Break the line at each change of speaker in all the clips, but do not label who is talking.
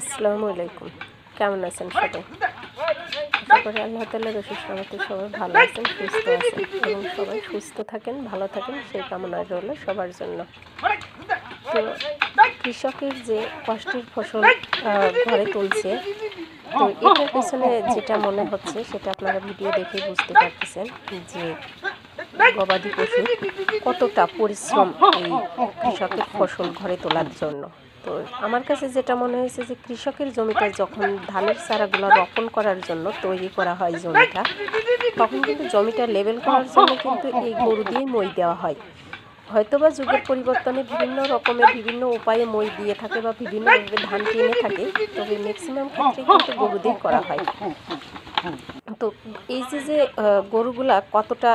আসসালামু আলাইকুম। কেমন আছেন সবাই? আশা করি আল্লাহ তাল্লাহ রসুল সমাতে সবাই ভালো আছেন সুস্থ আছেন এবং সবাই সুস্থ থাকেন ভালো থাকেন সেই কামনা রইল সবার জন্য। তো কৃষকের যে কষ্টের ফসল ঘরে তুলছে তো এটার পেছনে যেটা মনে হচ্ছে সেটা আপনারা ভিডিও দেখে বুঝতে পারতেছেন যে গবাদি পশু কতটা পরিশ্রম এই কৃষকের ফসল ঘরে তোলার জন্য। তো আমার কাছে যেটা মনে হয়েছে যে কৃষকের জমিটা যখন ধানের চারাগুলো রোপণ করার জন্য তৈরি করা হয় জমিটা, তখন কিন্তু জমিটা লেভেল করার জন্য কিন্তু এই গরু দিয়ে মই দেওয়া হয়। হয়তোবা যুগের পরিবর্তনে বিভিন্ন রকমের বিভিন্ন উপায়ে মই দিয়ে থাকে বা বিভিন্নভাবে ধান কিনে থাকে, তবে ম্যাক্সিমাম ক্ষেত্রে কিন্তু গরু দিয়ে করা হয়। তো এই যে যে গরুগুলা কতটা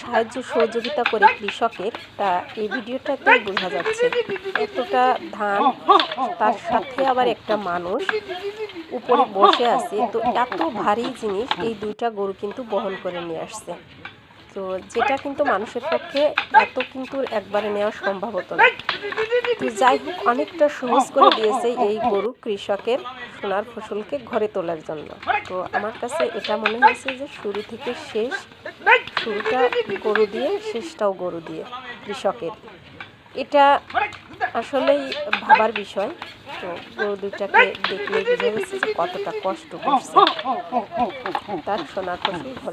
সাহায্য সহযোগিতা করে কৃষকের, তা এই ভিডিওটাতে বোঝা যাচ্ছে। এতটা ধান, তার সাথে আবার একটা মানুষ উপরে বসে আছে, তো এত ভারী জিনিস এই দুইটা গরু কিন্তু বহন করে নিয়ে আসছে। তো যেটা কিন্তু মানুষের পক্ষে এত কিন্তু একবারে নেওয়া সম্ভব হতো না। তো যাই হোক, অনেকটা সহজ করে দিয়েছে এই গরু কৃষকের সোনার ফসলকে ঘরে তোলার জন্য। তো আমার কাছে এটা মনে হয়েছে যে শুরু থেকে শেষ, শুরুটা গরু দিয়ে, শেষটাও গরু দিয়ে, কৃষকের। এটা আসলেই ভাবার বিষয়। তো গরু দুইটাকে দেখলে বোঝা গেছে যে কতটা কষ্ট করছে। তার সোনার ফসল ঘরে